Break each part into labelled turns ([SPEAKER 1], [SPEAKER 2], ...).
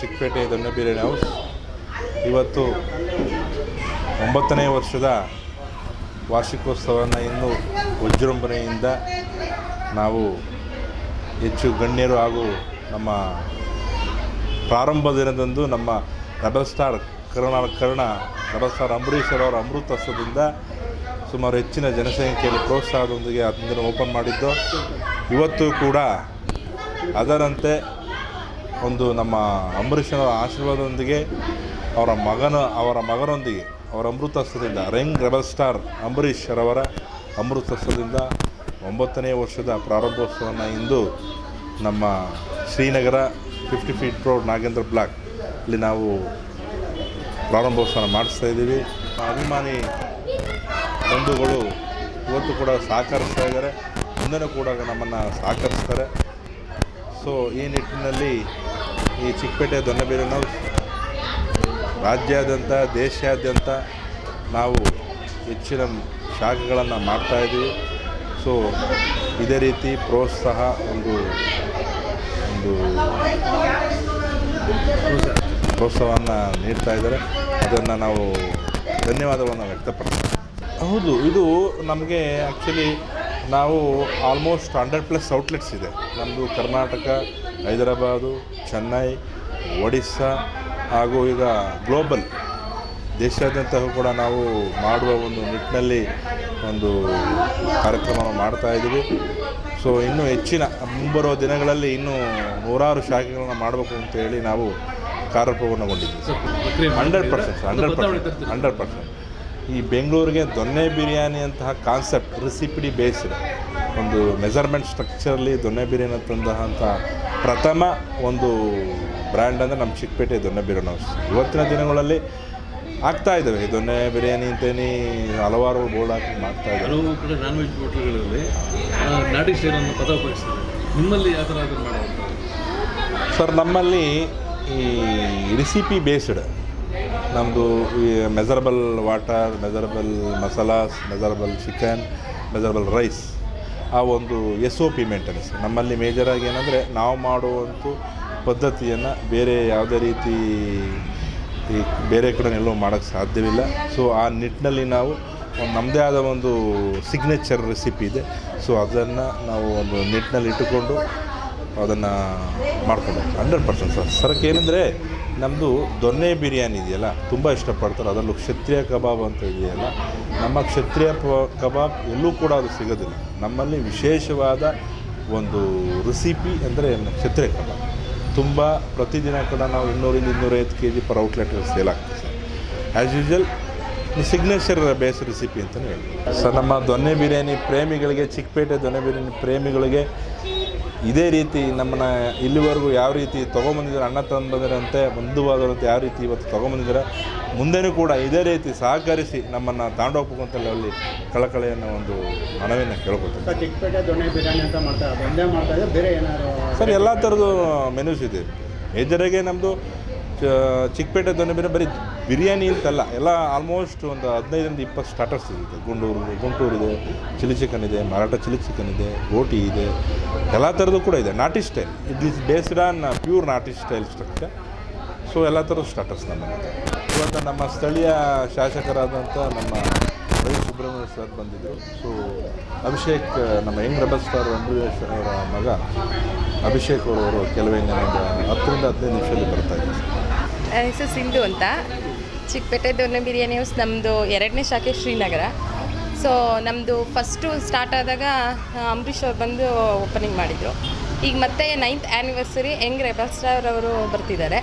[SPEAKER 1] ಚಿಕ್ಕಪೇಟೆ ದೊಣ್ಣೆ ಹೌಸ್. ಇವತ್ತು ಒಂಬತ್ತನೇ ವರ್ಷದ ವಾರ್ಷಿಕೋತ್ಸವವನ್ನು ಇನ್ನೂ ವಿಜೃಂಭಣೆಯಿಂದ ನಾವು ಹೆಚ್ಚು ಗಣ್ಯರು ಹಾಗೂ ನಮ್ಮ ಪ್ರಾರಂಭ ದಿನದಂದು ನಮ್ಮ rebel star Karna Karna rebel star Ambareesh ಅವರ ಅಮೃತೋತ್ಸವದಿಂದ ಸುಮಾರು ಹೆಚ್ಚಿನ ಜನಸಂಖ್ಯೆಯಲ್ಲಿ ಪ್ರೋತ್ಸಾಹದೊಂದಿಗೆ ಅದನ್ನು ಓಪನ್ ಮಾಡಿದ್ದು. ಇವತ್ತು ಕೂಡ ಅದರಂತೆ ಒಂದು ನಮ್ಮ ಅಂಬರೀಷನ ಆಶೀರ್ವಾದದೊಂದಿಗೆ ಅವರ ಮಗನ, ಅವರ ಮಗನೊಂದಿಗೆ, ಅವರ ಅಮೃತೋತ್ಸವದಿಂದ ರೆಂಗ್ ರೆಬಲ್ ಸ್ಟಾರ್ ಅಂಬರೀಷ್ ರವರ ಅಮೃತೋತ್ಸವದಿಂದ ಒಂಬತ್ತನೇ ವರ್ಷದ ಪ್ರಾರಂಭೋತ್ಸವವನ್ನು ಇಂದು ನಮ್ಮ Srinagar fifty feet road Nagendra block ಇಲ್ಲಿ ನಾವು ಪ್ರಾರಂಭೋತ್ಸವ ಮಾಡಿಸ್ತಾ ಇದ್ದೀವಿ. ಅಭಿಮಾನಿ ಬಂಧುಗಳು ಇವತ್ತು ಕೂಡ ಸಹಕರಿಸ್ತಾ ಇದ್ದಾರೆ. ಮುಂದೆನೂ ಕೂಡ ನಮ್ಮನ್ನು ಸಹಕರಿಸ್ತಾರೆ. ಸೊ ಈ ನಿಟ್ಟಿನಲ್ಲಿ ಈ ಚಿಕ್ಕಪೇಟೆ ದೊಣ್ಣೆಬೇರಿನ ರಾಜ್ಯಾದ್ಯಂತ, ದೇಶಾದ್ಯಂತ ನಾವು ಹೆಚ್ಚಿನ ಶಾಖೆಗಳನ್ನು ಮಾಡ್ತಾಯಿದ್ದೀವಿ ಸೊ ಇದೇ ರೀತಿ ಪ್ರೋತ್ಸಾಹ ಒಂದು ಒಂದು ಪ್ರೋತ್ಸಾಹವನ್ನು ನೀಡ್ತಾ ಇದ್ದಾರೆ. ಅದನ್ನು ನಾವು ಧನ್ಯವಾದಗಳನ್ನು ವ್ಯಕ್ತಪಡಿಸ್ತೀವಿ. ಹೌದು, ಇದು ನಮಗೆ ಆ್ಯಕ್ಚುಲಿ ನಾವು ಆಲ್ಮೋಸ್ಟ್ ಹಂಡ್ರೆಡ್ ಪ್ಲಸ್ ಔಟ್ಲೆಟ್ಸ್ ಇದೆ. ನಮ್ಮದು ಕರ್ನಾಟಕ ಹೈದರಾಬಾದು ಚೆನ್ನೈ ಒಡಿಸ್ಸಾ ಹಾಗೂ ಈಗ ಗ್ಲೋಬಲ್ ದೇಶಾದ್ಯಂತ ಕೂಡ ನಾವು ಮಾಡುವ ಒಂದು ನಿಟ್ಟಿನಲ್ಲಿ ಒಂದು ಕಾರ್ಯಕ್ರಮವನ್ನು ಮಾಡ್ತಾ ಇದ್ದೀವಿ. ಸೊ ಇನ್ನೂ ಹೆಚ್ಚಿನ ಮುಂಬರುವ ದಿನಗಳಲ್ಲಿ ಇನ್ನೂ ನೂರಾರು ಶಾಖೆಗಳನ್ನು ಮಾಡಬೇಕು ಅಂತ ಹೇಳಿ ನಾವು ಕಾರ್ಯಪೂರ್ಣಗೊಂಡಿದ್ದೀವಿ hundred percent hundred percent hundred percent. ಈ ಬೆಂಗಳೂರಿಗೆ ದೊನ್ನೆ ಬಿರಿಯಾನಿ ಅಂತಹ ಕಾನ್ಸೆಪ್ಟ್ ರೆಸಿಪಿಡಿ ಬೇಸ್ಡ್. ಒಂದು ಮೆಜರ್ಮೆಂಟ್ ಸ್ಟ್ರಕ್ಚರಲ್ಲಿ ದೊನ್ನೆ ಬಿರಿಯಾನಿ ತಂದಂಥ ಪ್ರಥಮ ಒಂದು ಬ್ರ್ಯಾಂಡ್ ಅಂದರೆ ನಮ್ಮ ಚಿಕ್ಕಪೇಟೆ ದೊನ್ನೆ ಬಿರಿಯಾನಿ ಹೌಸ್ ಇವತ್ತಿನ ದಿನಗಳಲ್ಲಿ ಆಗ್ತಾ ಇದ್ದಾವೆ ದೊನ್ನೆ ಬಿರಿಯಾನಿ ಅಂತೇನಿ ಹಲವಾರು ಬೋರ್ಡ್ ಹಾಕಿ ಮಾಡ್ತಾ ಇದ್ದಾರೆ
[SPEAKER 2] ಹಲವು ಕಡೆ ನಾನ್ ವೆಜ್ ಹೋಟೆಲ್ಗಳಲ್ಲಿ ಆ, ನಾಟಿ ಸ್ಟೈಲ್ ಪದ ಉಪಯೋಗಿಸ್ತಾರೆ ನಿಮ್ಮಲ್ಲಿ ಯಾವ ಥರ ಅದನ್ನು ಮಾಡುವಂಥದ್ದು
[SPEAKER 1] ಸರ್ ನಮ್ಮಲ್ಲಿ ಈ ರೆಸಿಪಿ ಬೇಸ್ಡ್ ನಮ್ಮದು ಈ measurable water measurable masalas measurable chicken measurable rice ಆ ಒಂದು ಎಸ್ ಒ ಪಿ ಮೇಂಟೆನೆನ್ಸ್ ನಮ್ಮಲ್ಲಿ ಮೇಜರಾಗಿ ಏನಂದರೆ ನಾವು ಮಾಡುವಂಥ ಪದ್ಧತಿಯನ್ನು ಬೇರೆ ಯಾವುದೇ ರೀತಿ ಈ ಬೇರೆ ಕಡೆ ಎಲ್ಲೂ ಮಾಡೋಕ್ಕೆ ಸಾಧ್ಯವಿಲ್ಲ. ಸೊ ಆ ನಿಟ್ಟಿನಲ್ಲಿ ನಾವು ಒಂದು ನಮ್ಮದೇ ಆದ ಒಂದು ಸಿಗ್ನೇಚರ್ ರೆಸಿಪಿ ಇದೆ. ಸೊ ಅದನ್ನು ನಾವು ಒಂದು ನಿಟ್ಟಿನಲ್ಲಿ ಇಟ್ಟುಕೊಂಡು ಅದನ್ನು ಮಾಡ್ಕೊಬೇಕು ಹಂಡ್ರೆಡ್ ಪರ್ಸೆಂಟ್ ಸರ್. ಸರಕ್ಕೆ ಏನಂದರೆ ನಮ್ಮದು ದೊನ್ನೆ ಬಿರಿಯಾನಿ ಇದೆಯಲ್ಲ, ತುಂಬ ಇಷ್ಟಪಡ್ತಾರೆ. ಅದರಲ್ಲೂ ಕ್ಷತ್ರಿಯ ಕಬಾಬ್ ಅಂತ ಇದೆಯಲ್ಲ, ನಮ್ಮ ಕ್ಷತ್ರಿಯ ಕಬಾಬ್ ಎಲ್ಲೂ ಕೂಡ ಅದು ಸಿಗೋದಿಲ್ಲ. ನಮ್ಮಲ್ಲಿ ವಿಶೇಷವಾದ ಒಂದು ರೆಸಿಪಿ ಅಂದರೆ ಕ್ಷತ್ರಿಯ ಕಬಾಬ್. ತುಂಬ ಪ್ರತಿದಿನ ಕೂಡ ನಾವು ಇನ್ನೂರಿಂದ ಇನ್ನೂರೈವತ್ತು K G per outlet sale ಆಗ್ತದೆ sir. As usual signature base recipe ಅಂತಲೇ ಹೇಳ್ಬೋದು. ಸರ್, ನಮ್ಮ ದೊನ್ನೆ ಬಿರಿಯಾನಿ ಪ್ರೇಮಿಗಳಿಗೆ, ಚಿಕ್ಕಪೇಟೆ ದೊನ್ನೆ ಬಿರಿಯಾನಿ ಪ್ರೇಮಿಗಳಿಗೆ ಇದೇ ರೀತಿ ನಮ್ಮನ್ನ ಇಲ್ಲಿವರೆಗೂ ಯಾವ ರೀತಿ ತೊಗೊಂಬಂದಿದ್ದಾರೆ ಅಣ್ಣ ತಂದಂತೆ ಬಂಧುವಾದರಂತೆ ಯಾವ ರೀತಿ ಇವತ್ತು ತೊಗೊಂಬಂದಿದ್ದಾರೆ ಮುಂದೆನೂ ಕೂಡ ಇದೇ ರೀತಿ ಸಹಕರಿಸಿ ನಮ್ಮನ್ನು ತಾಂಡೋಗ್ಬೇಕು ಅಲ್ಲಿ ಕಳಕಳೆಯನ್ನು ಒಂದು ಮನವಿಯನ್ನು ಕೇಳ್ಕೊಳ್ತೀವಿ
[SPEAKER 3] ಸರ್
[SPEAKER 1] ಎಲ್ಲ ಥರದ್ದು ಮೆನ್ಯೂಸ್ ಇದೆ. ಮೇಜರಾಗಿ ನಮ್ಮದು ಚಿಕ್ಕಪೇಟೆ ದೊಣ್ಣೆ ಬೇರೆ ಬರೀ ಬಿರಿಯಾನಿ ಅಂತಲ್ಲ, ಎಲ್ಲ ಆಲ್ಮೋಸ್ಟ್ ಒಂದು ಹದಿನೈದರಿಂದ ಇಪ್ಪತ್ತು ಸ್ಟಾರ್ಟರ್ಸ್ ಇದೆ. ಗುಂಡೂರು ಗುಂಟೂರು ಇದೆ, ಚಿಲ್ಲಿ ಚಿಕನ್ ಇದೆ, ಮರಾಠ ಚಿಲ್ಲಿ ಚಿಕನ್ ಇದೆ ರೋಟಿ ಇದೆ, ಎಲ್ಲ ಥರದ್ದು ಕೂಡ ಇದೆ. ನಾಟಿ style it is based on pure ನಾಟಿ ಸ್ಟೈಲ್ ಸ್ಟ್ರಕ್ಚರ್ ಸೊ ಎಲ್ಲ ಥರದ ಸ್ಟಾರ್ಟರ್ಸ್ ನಮ್ಮಲ್ಲಿದೆ ಇವತ್ತು ನಮ್ಮ ಸ್ಥಳೀಯ ಶಾಸಕರಾದಂಥ ನಮ್ಮ ರವಿ ಸುಬ್ರಹ್ಮಣ್ಯ ಸರ್ ಬಂದಿದ್ದರು ಸೊ ಅಭಿಷೇಕ್ ನಮ್ಮ ಯಂಗ್ ರೆಬಲ್ ಸ್ಟಾರ್ ಅಂಬರೀಷ್ ಅವರ ಮಗ ಅಭಿಷೇಕ್ ಅವರು ಕೆಲವೇ ಹತ್ತರಿಂದ ಹದಿನೈದು ನಿಮಿಷದಲ್ಲಿ ಬರ್ತಾ ಇದ್ದಾರೆ.
[SPEAKER 4] ಹೆಸರು ಸಿಂಧು ಅಂತ. ಚಿಕ್ಕಪೇಟೆ ದೊಣ್ಣೆ ಬಿರಿಯಾನಿ ಹೌಸ್ ನಮ್ಮದು ಎರಡನೇ ಶಾಖೆ ಶ್ರೀನಗರ. ಸೊ ನಮ್ಮದು ಫಸ್ಟು ಸ್ಟಾರ್ಟ್ ಆದಾಗ ಅಂಬರೀಷ್ ಅವ್ರು ಬಂದು ಓಪನಿಂಗ್ ಮಾಡಿದರು. ಈಗ ಮತ್ತೆ ನೈನ್ತ್ ಆ್ಯನಿವರ್ಸರಿ ಹೆಂಗ್ ರೆಬಲ್ ಅವರು ಬರ್ತಿದ್ದಾರೆ.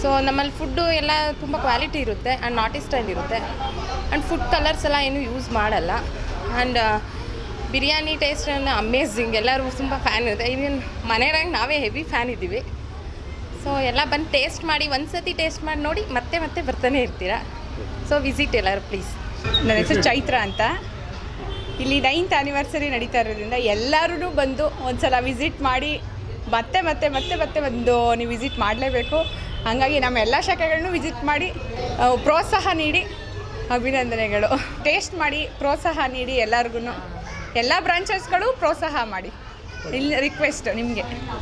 [SPEAKER 4] ಸೊ ನಮ್ಮಲ್ಲಿ ಫುಡ್ಡು ಎಲ್ಲ ತುಂಬ ಕ್ವಾಲಿಟಿ ಇರುತ್ತೆ ಆ್ಯಂಡ್ ನಾಟಿ ಸ್ಟೈಲ್ ಇರುತ್ತೆ. ಆ್ಯಂಡ್ ಫುಡ್ ಕಲರ್ಸ್ ಎಲ್ಲ ಏನೂ ಯೂಸ್ ಮಾಡಲ್ಲ. ಆ್ಯಂಡ್ ಬಿರಿಯಾನಿ ಟೇಸ್ಟ್ ಅಮೇಝಿಂಗ್ ಎಲ್ಲರೂ ತುಂಬ ಫ್ಯಾನ್ ಇರುತ್ತೆ. ಇವನ್ ಮನೆಯಾಗ ನಾವೇ ಹೆವಿ ಫ್ಯಾನ್ ಇದ್ದೀವಿ. ಸೊ ಎಲ್ಲ ಬಂದು ಟೇಸ್ಟ್ ಮಾಡಿ ಒಂದು ಸತಿ ಟೇಸ್ಟ್ ಮಾಡಿ ನೋಡಿ ಮತ್ತೆ ಮತ್ತೆ ಬರ್ತಾನೆ ಇರ್ತೀರಾ? ಸೊ ವಿಸಿಟ್ ಎಲ್ಲರೂ ಪ್ಲೀಸ್
[SPEAKER 5] ನನ್ನ ಹೆಸರು ಚೈತ್ರ ಅಂತ. ಇಲ್ಲಿ ನೈನ್ತ್ ಆ್ಯನಿವರ್ಸರಿ ನಡೀತಾ ಇರೋದ್ರಿಂದ ಎಲ್ಲರೂ ಬಂದು ಒಂದ್ಸಲ ವಿಸಿಟ್ ಮಾಡಿ ಮತ್ತೆ ಮತ್ತೆ ಮತ್ತೆ ಮತ್ತೆ ಒಂದು ನೀವು ವಿಸಿಟ್ ಮಾಡಲೇಬೇಕು. ಹಾಗಾಗಿ ನಮ್ಮ ಎಲ್ಲ ಶಾಖೆಗಳನ್ನು ವಿಸಿಟ್ ಮಾಡಿ ಪ್ರೋತ್ಸಾಹ ನೀಡಿ ಅಭಿನಂದನೆಗಳು. ಟೇಸ್ಟ್ ಮಾಡಿ ಪ್ರೋತ್ಸಾಹ ನೀಡಿ ಎಲ್ಲರಿಗೂ ಎಲ್ಲ ಬ್ರಾಂಚಸ್ಗಳು ಪ್ರೋತ್ಸಾಹ ಮಾಡಿ. ಇಲ್ಲಿ ರಿಕ್ವೆಸ್ಟ್ ನಿಮಗೆ.